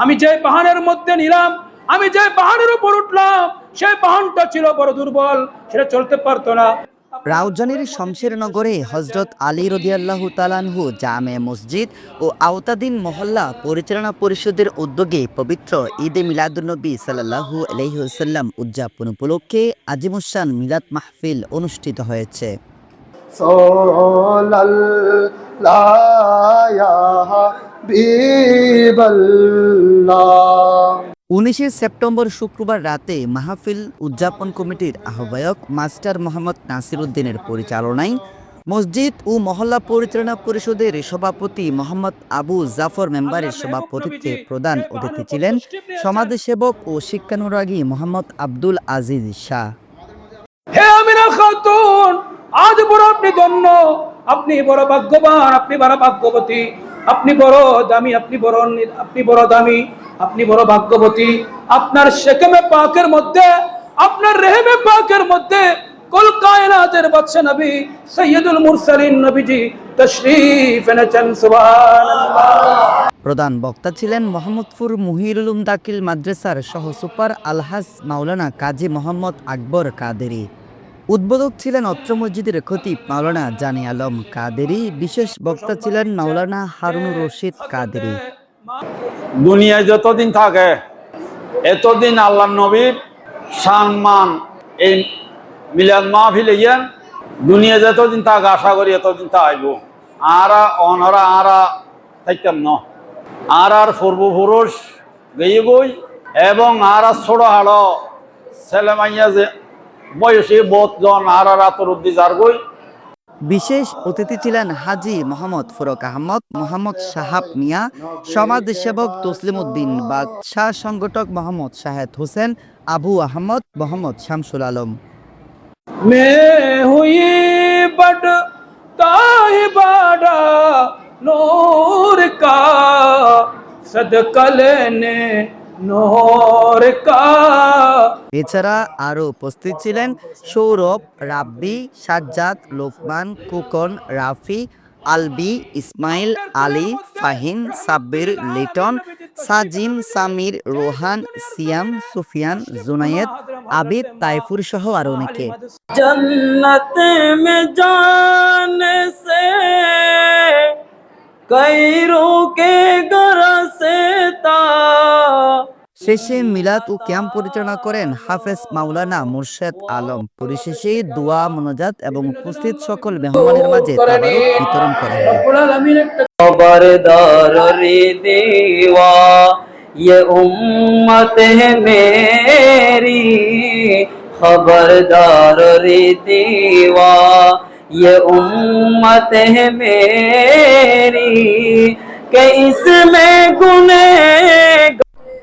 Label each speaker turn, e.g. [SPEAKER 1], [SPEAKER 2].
[SPEAKER 1] আমি যে পাহাড়ের মধ্যে নিলাম আমি যে পাহাড়ের উপর উঠলাম সেই পাহাড়টা ছিল বড় দুর্বল সেটা চলতে পারতো না।
[SPEAKER 2] রাউজানের শমশেরনগরে হজরত আলী রদিয়াল্লাহু তালানহু জামে মসজিদ ও আওতাদিন মহল্লা পরিচালনা পরিষদের উদ্যোগে পবিত্র ঈদে মিলাদুলনবী সাল্লাহু আলহিহসাল্লাম উদযাপন উপলক্ষে আজিমুসান মিলাদ মাহফিল অনুষ্ঠিত হয়েছে। উনিশে সেপ্টেম্বর শুক্রবার রাতে মাহফিল উদযাপন কমিটির আহ্বায়ক মাস্টার মোহাম্মদ নাসির উদ্দিনের পরিচালনায় মসজিদ ও মহল্লা পরিচালনা পরিষদের সভাপতি মোহাম্মদ আবু জাফর মেম্বারের সভাপতিত্বে প্রধান অতিথি ছিলেন সমাজসেবক ও শিক্ষানুরাগী মোহাম্মদ আব্দুল আজিজ শাহ।
[SPEAKER 1] হে আমিনা খাতুন আজ বড় আপনি ধন্য আপনি বড় ভাগ্যবান আপনি বড় ভাগ্যবতী। আপনি বড় দামি, আপনি বড় আপনি বড় দামি, আপনি বড় ভাগ্যবতী। আপনার শেকেমে পাকের মধ্যে, আপনার রেহেমে পাকের মধ্যে কুল বাদশা নবী সৈয়দুল মুরসালিন নবীজি তশরীফ এনেছেন, সুবহানাল্লাহ।
[SPEAKER 2] প্রধান বক্তা ছিলেন মোহাম্মদপুর মুহিরুলুম দাকিল মাদ্রাসার সহ সুপার আলহাজ মাওলানা কাজী মোহাম্মদ আকবর কাদেরি। উদ্বোধক ছিলেন অত্র মসজিদের খতিব মাওলানা জানি আলম কাদেরি। বিশেষ বক্তা ছিলেন মাওলানা হারুনুর রশিদ কাদেরি।
[SPEAKER 3] দুনিয়ায় যতদিন থাকে, এতদিন আল্লাহ নবীর সম্মান এই মিলাদ মাহফিল ইয়ান দুনিয়া যতদিন থাক, আশা করি এতদিন তা আইব আরা অনরা আরা থাকতাম ন। আর আর পূর্বপুরুষ গেয়ে গই এবং আর আর ছোট হাড় ছেলে মাইয়া যে বয়সে বোধজন আর আর
[SPEAKER 2] বিশেষ অতিথি ছিলেন হাজি মোহাম্মদ ফরক আহমদ মোহাম্মদ সাহাব মিয়া সমাজ সেবক তসলিম উদ্দিন বাদশাহ সংগঠক মোহাম্মদ শাহেদ হোসেন আবু আহমদ মোহাম্মদ শামসুল আলম।
[SPEAKER 1] নূর কা সদকলে
[SPEAKER 2] এছাড়া আরও উপস্থিত ছিলেন সৌরভ রাব্বি সাজ্জাদ লোকমান কুকন রাফি আলবি ইসমাইল আলী ফাহিম সাব্বির লিটন সাজিম সামির রোহান সিয়াম সুফিয়ান জুনায়েদ আবিদ তাইফুর সহ আর অনেকে। শেষে মিলাদ ও ক্যাম্প পরিচালনা করেন হাফেজ মাওলানা মুর্শেদ আলম পরিশেষে দোয়া মনোজাত এবং উপস্থিত সকল মেহমানের মাঝে তাবারক বিতরণ করা হয়
[SPEAKER 1] রব্বুল আলামিন একটা
[SPEAKER 4] खबरदार रे देवा ये उम्मत है मेरी खबरदार रे देवा ये उम्मत है मेरी कि इसमें गुने
[SPEAKER 1] সমস্ত সাহাবা